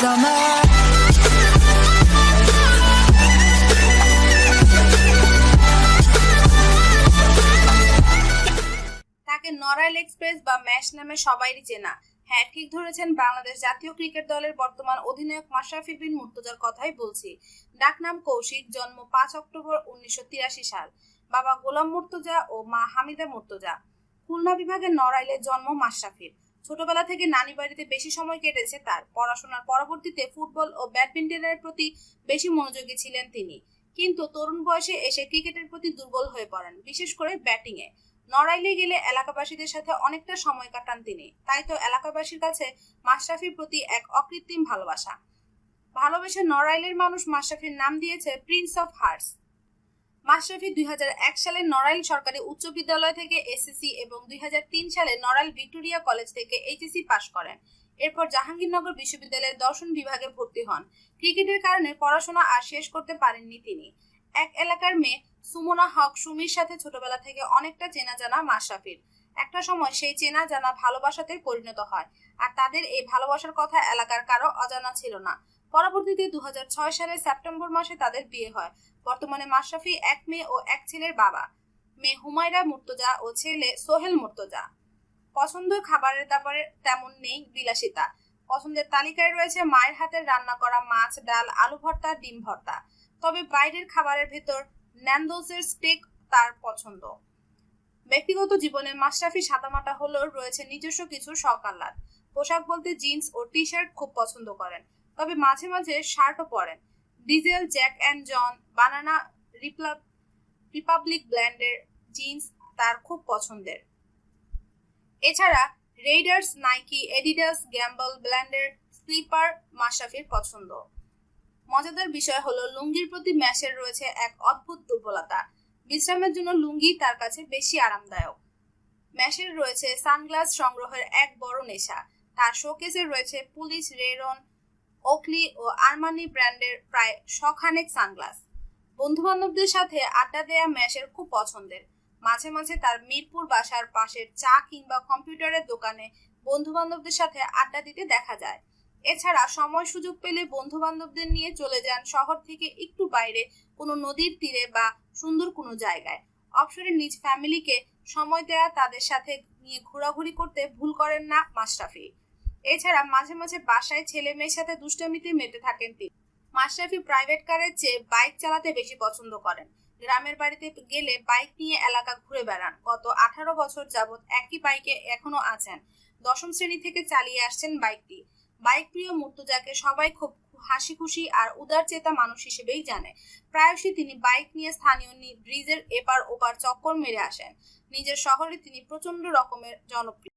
তাকে নড়াইল এক্সপ্রেস বা ম্যাশ নামে সবাইরই চেনা। হ্যাঁ ঠিক ধরেছেন, বাংলাদেশ জাতীয় ক্রিকেট দলের বর্তমান অধিনায়ক মাশরাফি বিন মুর্তজার কথাই বলছি। ডাকনাম কৌশিক, জন্ম পাঁচ অক্টোবর উনিশশো তিরাশি সাল। বাবা গোলাম মুর্তজা ও মা হামিদা মুর্তজা। খুলনা বিভাগের নড়াইলে জন্ম মাশরাফির। ছোটবেলা থেকে নানি বাড়িতে বেশি সময় কেটেছে তার। পড়াশোনার পরবর্তীতে ফুটবল ও ব্যাডমিন্টনের প্রতি বেশি মনোযোগী ছিলেন তিনি। কিন্তু তরুণ বয়সে এসে ক্রিকেটের প্রতি দুর্বল হয়ে পড়েন, বিশেষ করে ব্যাটিংয়ে নড়াইলে গেলে এলাকাবাসীদের সাথে অনেকটা সময় কাটান তিনি। তাই তো এলাকাবাসীর কাছে মাশরাফির প্রতি এক অকৃত্রিম ভালোবাসা। ভালোবেসে নড়াইলের মানুষ মাশরাফির নাম দিয়েছে প্রিন্স অফ হার্টস। মাশরাফি দুই সালে নড়াইল সরকারি উচ্চ বিদ্যালয় থেকে এসএসসি এবং দুই হাজার তিন সালে নড়াইল ভিক্টোরিয়া কলেজ থেকে এইচএসসি পাশ করেন। এরপর জাহাঙ্গীরনগর বিশ্ববিদ্যালয়ের দর্শন বিভাগে ভর্তি হন। ক্রিকেটের কারণে পড়াশোনা আর শেষ করতে পারেননি তিনি। এক এলাকার মেয়ে সুমনা হক সুমির সাথে ছোটবেলা থেকে অনেকটা চেনা জানা মাশরাফির। একটা সময় সেই চেনা জানা ভালোবাসাতে পরিণত হয়। আর তাদের এই ভালোবাসার কথা এলাকার কারও অজানা ছিল না। পরবর্তীতে দু সালে সেপ্টেম্বর মাসে তাদের বিয়ে হয়। বর্তমানে মাশরাফি এক মেয়ে ও এক ছেলের বাবা। মেয়ে হুমায়রা মুর্তজা ও ছেলে সোহেল মুর্তজা। পছন্দের খাবারের ব্যাপারে তেমন নেই বিলাসিতা। পছন্দের তালিকায় রয়েছে মায়ের হাতের রান্না করা মাছ, ডাল, আলু ভর্তা, ডিম ভর্তা। তবে বাইরের খাবারের ভেতর ন্যান্ডোসের স্টেক তার পছন্দ। ব্যক্তিগত জীবনে মাশরাফি সাদামাটা হলেও রয়েছে নিজস্ব কিছু শখ পোশাক বলতে জিন্স ও টি শার্ট খুব পছন্দ করেন। তবে মাঝে মাঝে শার্টও পরেন। Diesel, Jack and John, Banana Republic ব্ল্যান্ডের jeans তার খুব পছন্দের। এছাড়া রেইডার্স, নাইকি, এডিডাস, গ্যাম্বল ব্ল্যান্ডের স্লিপার মাশরাফির পছন্দ। মজাদার বিষয় হলো লুঙ্গির প্রতি ম্যাশের রয়েছে এক অদ্ভুত দুর্বলতা। বিশ্রামের জন্য লুঙ্গি তার কাছে বেশি আরামদায়ক। ম্যাশের রয়েছে সানগ্লাস সংগ্রহের এক বড় নেশা। তার শোকেসে রয়েছে পুলিশ, রেরন ওকলি ও আরমানি ব্র্যান্ডের প্রায় শখানেক সানগ্লাস বন্ধু বান্ধবদের সাথে আড্ডা দেয়া ম্যাশের খুব পছন্দের। মাঝে মাঝে তার মিরপুর বাসার পাশের চা কিংবা কম্পিউটারের দোকানে বন্ধু বান্ধবদের সাথে আড্ডা দিতে দেখা যায়। এছাড়া সময় সুযোগ পেলে বন্ধু বান্ধবদের নিয়ে চলে যান শহর থেকে একটু বাইরে কোনো নদীর তীরে বা সুন্দর কোনো জায়গায়। অবসরে নিজ ফ্যামিলিকে সময় দেয়া তাদের সাথে নিয়ে ঘোরাঘুরি করতে ভুল করেন না মাশরাফি এছাড়া মাঝে মাঝে বাসায় ছেলে মেয়ের সাথে দুষ্টামিতে মেতে থাকেন তিনি। মাশরাফি প্রাইভেট কারের চেয়ে বাইক চালাতে বেশি পছন্দ করেন। গ্রামের বাড়িতে গেলে বাইক নিয়ে এলাকা ঘুরে বেড়ান। গত আঠারো বছর যাবৎ একই বাইকে এখনও আছেন। দশম শ্রেণি থেকে চালিয়ে আসছেন বাইকটি বাইক প্রিয় মুর্তজাকে সবাই খুব হাসি খুশি আর উদার চেতা মানুষ হিসেবেই জানে। প্রায়শই তিনি বাইক নিয়ে স্থানীয় ব্রিজের এপার ওপার চক্কর মেরে আসেন। নিজের শহরে তিনি প্রচণ্ড রকমের জনপ্রিয়।